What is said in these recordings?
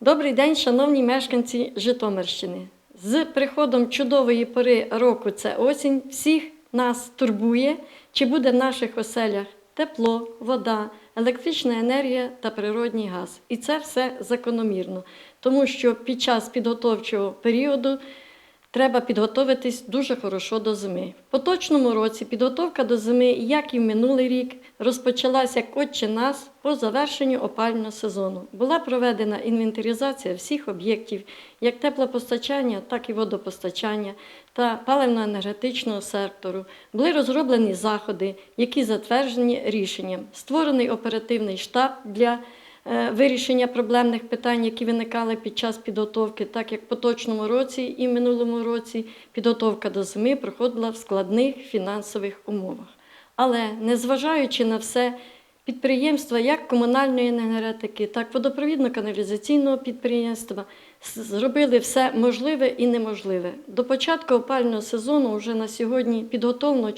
Добрий день, шановні мешканці Житомирщини. З приходом чудової пори року це осінь. Всіх нас турбує, чи буде в наших оселях тепло, вода, електрична енергія та природній газ. І це все закономірно, тому що під час підготовчого періоду треба підготуватись дуже хорошо до зими. В поточному році підготовка до зими, як і в минулий рік, розпочалася як отче нас по завершенню опального сезону. Була проведена інвентаризація всіх об'єктів, як теплопостачання, так і водопостачання та паливно-енергетичного сектору. Були розроблені заходи, які затверджені рішенням. Створений оперативний штаб для вирішення проблемних питань, які виникали під час підготовки, так як в поточному році і в минулому році підготовка до зими проходила в складних фінансових умовах. Але незважаючи на все, підприємства як комунальної енергетики, так і водопровідно-каналізаційного підприємства зробили все можливе і неможливе. До початку опального сезону вже на сьогодні підготовлено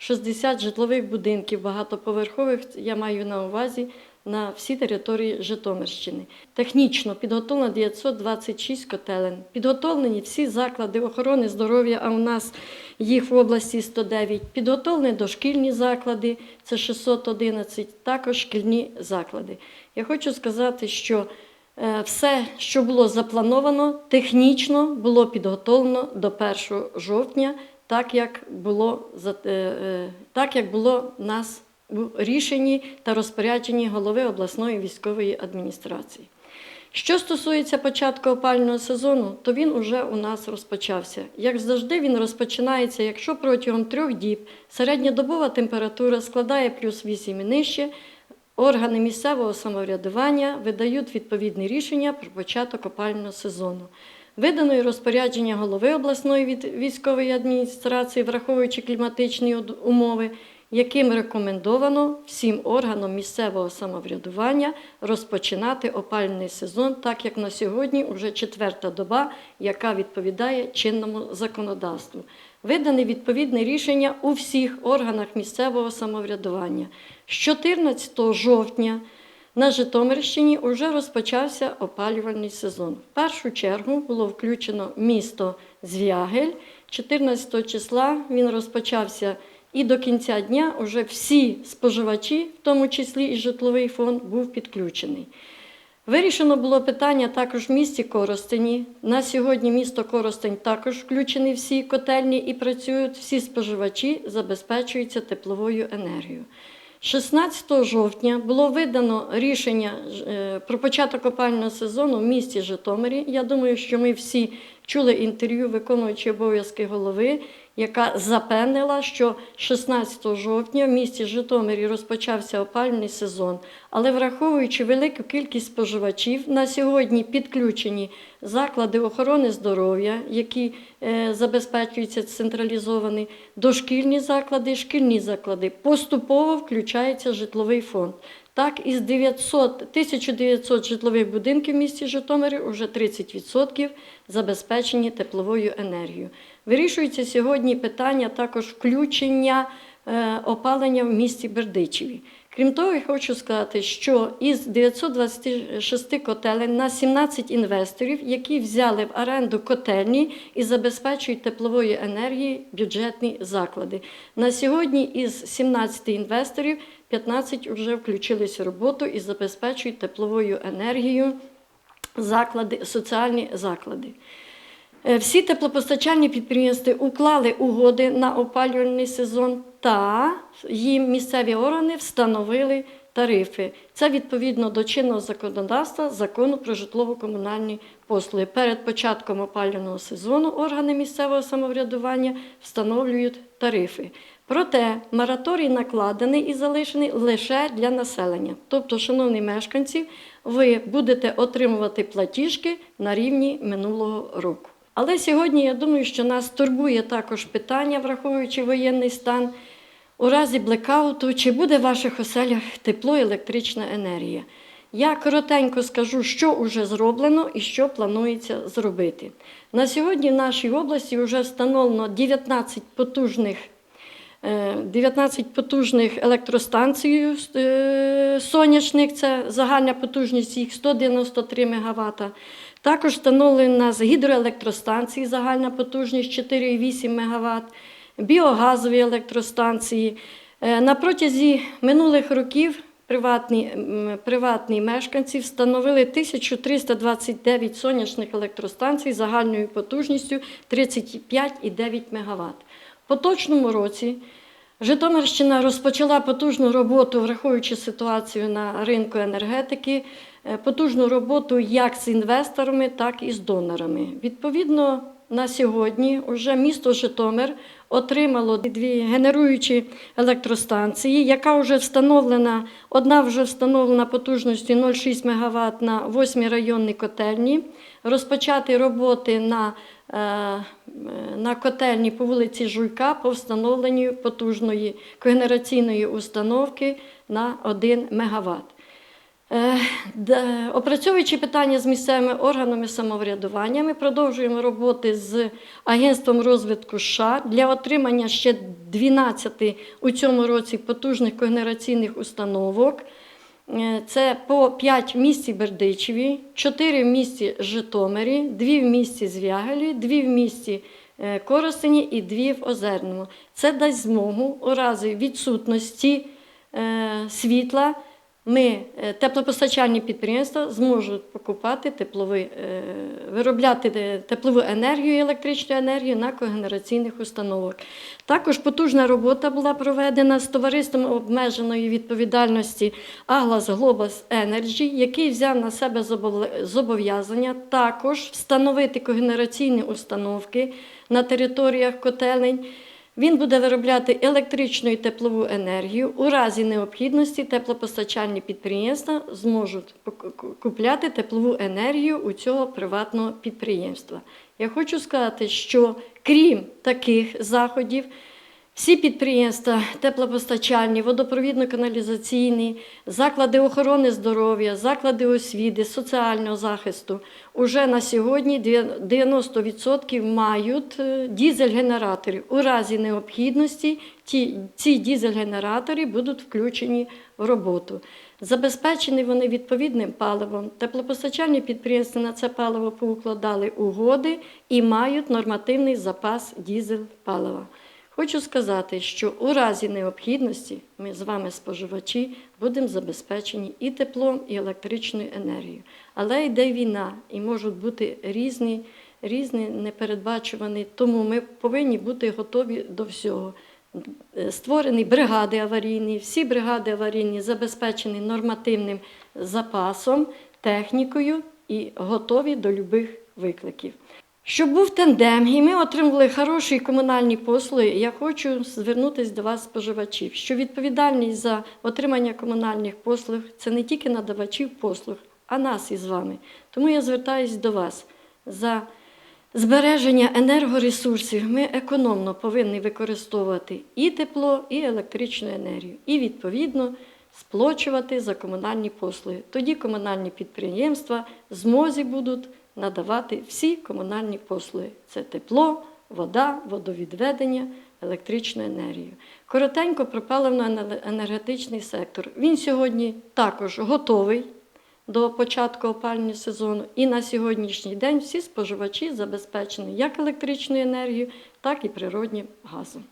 4860 житлових будинків багатоповерхових, я маю на увазі на всій території Житомирщини. Технічно підготовлено 926 котелень. Підготовлені всі заклади охорони здоров'я, а у нас їх в області 109. Підготовлені дошкільні заклади, це 611, також шкільні заклади. Я хочу сказати, що е, все, що було заплановано, технічно було підготовлено до 1 жовтня, так як було, е, е, так як було нас у рішенні та розпорядженні голови обласної військової адміністрації. Що стосується початку опального сезону, то він уже у нас розпочався. Як завжди, він розпочинається, якщо протягом трьох діб середньодобова температура складає плюс 8 і нижче, органи місцевого самоврядування видають відповідні рішення про початок опального сезону. Видано розпорядження голови обласної військової адміністрації, враховуючи кліматичні умови, яким рекомендовано всім органам місцевого самоврядування розпочинати опальний сезон, так як на сьогодні вже четверта доба, яка відповідає чинному законодавству. Видане відповідне рішення у всіх органах місцевого самоврядування. З 14 жовтня на Житомирщині вже розпочався опалювальний сезон. В першу чергу було включено місто Звягель. 14 числа він розпочався і до кінця дня вже всі споживачі, в тому числі і житловий фонд, був підключений. Вирішено було питання також в місті Коростені. На сьогодні місто Коростень також включені всі котельні і працюють. Всі споживачі забезпечуються тепловою енергією. 16 жовтня було видано рішення е, про початок опального сезону в місті Житомирі. Я думаю, що ми всі чули інтерв'ю виконуючої обов'язки голови, яка запевнила, що 16 жовтня в місті Житомирі розпочався опальний сезон. Але враховуючи велику кількість споживачів, на сьогодні підключені заклади охорони здоров'я, які е, забезпечуються централізовані, дошкільні заклади, шкільні заклади. Поступово включається житловий фонд. Так, із 900, 1900 житлових будинків в місті Житомирі вже 30% забезпечені тепловою енергією. Вирішується сьогодні питання також включення е, опалення в місті Бердичеві. Крім того, я хочу сказати, що із 926 котелень на 17 інвесторів, які взяли в оренду котельні і забезпечують тепловою енергією бюджетні заклади. На сьогодні із 17 інвесторів 15 вже включились в роботу і забезпечують тепловою енергією заклади, соціальні заклади. Е, Всі теплопостачальні підприємства уклали угоди на опалювальний сезон та їм місцеві органи встановили тарифи. Це відповідно до чинного законодавства закону про житлово-комунальні послуги. Перед початком опалювального сезону органи місцевого самоврядування встановлюють тарифи. Проте мораторій накладений і залишений лише для населення. Тобто, шановні мешканці, ви будете отримувати платіжки на рівні минулого року. Але сьогодні я думаю, що нас турбує також питання, враховуючи воєнний стан, у разі блекауту, чи буде в ваших оселях тепло і електрична енергія. Я коротенько скажу, що вже зроблено і що планується зробити. На сьогодні в нашій області вже встановлено 19 потужних 19 потужних електростанцій е, сонячних, це загальна потужність їх 193 МВт. Також встановлена з гідроелектростанції загальна потужність 4,8 МВт, біогазові електростанції. Е, На протязі минулих років приватні, приватні мешканці встановили 1329 сонячних електростанцій загальною потужністю 35,9 МВт. Поточному році Житомирщина розпочала потужну роботу, враховуючи ситуацію на ринку енергетики, е, потужну роботу як з інвесторами, так і з донорами. Відповідно, на сьогодні вже місто Житомир отримало дві генеруючі електростанції, яка вже встановлена, одна вже встановлена потужністю 0,6 МВт на 8 районній котельні, розпочати роботи на, е, на котельні по вулиці Жуйка по встановленню потужної когенераційної установки на 1 МВт. Е, Опрацьовуючи питання з місцевими органами самоврядування, ми продовжуємо роботи з Агентством розвитку США для отримання ще 12 у цьому році потужних когенераційних установок. Е, Це по 5 в місті Бердичеві, 4 в місті Житомирі, 2 в місті Звягелі, 2 в місті е, Коростені і 2 в Озерному. Це дасть змогу у разі відсутності е, світла ми, е, теплопостачальні підприємства, зможуть покупати тепловий, е, виробляти е, теплову енергію електричну енергію на когенераційних установок. Також потужна робота була проведена з товариством обмеженої відповідальності Aglas Global Energy, який взяв на себе зобов'язання також встановити когенераційні установки на територіях котелень. Він буде виробляти електричну і теплову енергію. У разі необхідності теплопостачальні підприємства зможуть купляти теплову енергію у цього приватного підприємства. Я хочу сказати, що крім таких заходів, всі підприємства теплопостачальні, водопровідно-каналізаційні, заклади охорони здоров'я, заклади освіти, соціального захисту уже на сьогодні 90% мають е, дізель-генератори. У разі необхідності ті, ці дізель-генератори будуть включені в роботу. Забезпечені вони відповідним паливом. Теплопостачальні підприємства на це паливо поукладали угоди і мають нормативний запас дізель-палива. Хочу сказати, що у разі необхідності ми з вами, споживачі, будемо забезпечені і теплом, і електричною енергією. Але йде війна, і можуть бути різні, різні непередбачувані, тому ми повинні бути готові до всього. Е, Створені бригади аварійні, всі бригади аварійні забезпечені нормативним запасом, технікою і готові до любих викликів. Щоб був тандем, і ми отримали хороші комунальні послуги, я хочу звернутися до вас, споживачів, що відповідальність за отримання комунальних послуг це не тільки надавачів послуг, а нас із вами. Тому я звертаюся до вас за збереження енергоресурсів. Ми економно повинні використовувати і тепло, і електричну енергію, і відповідно сплачувати за комунальні послуги. Тоді комунальні підприємства змозі будуть надавати всі комунальні послуги: це тепло, вода, водовідведення, електричну енергію. Коротенько про паливно-енергетичний сектор. Він сьогодні також готовий до початку опалювального сезону. І на сьогоднішній день всі споживачі забезпечені як електричною енергією, так і природнім газом.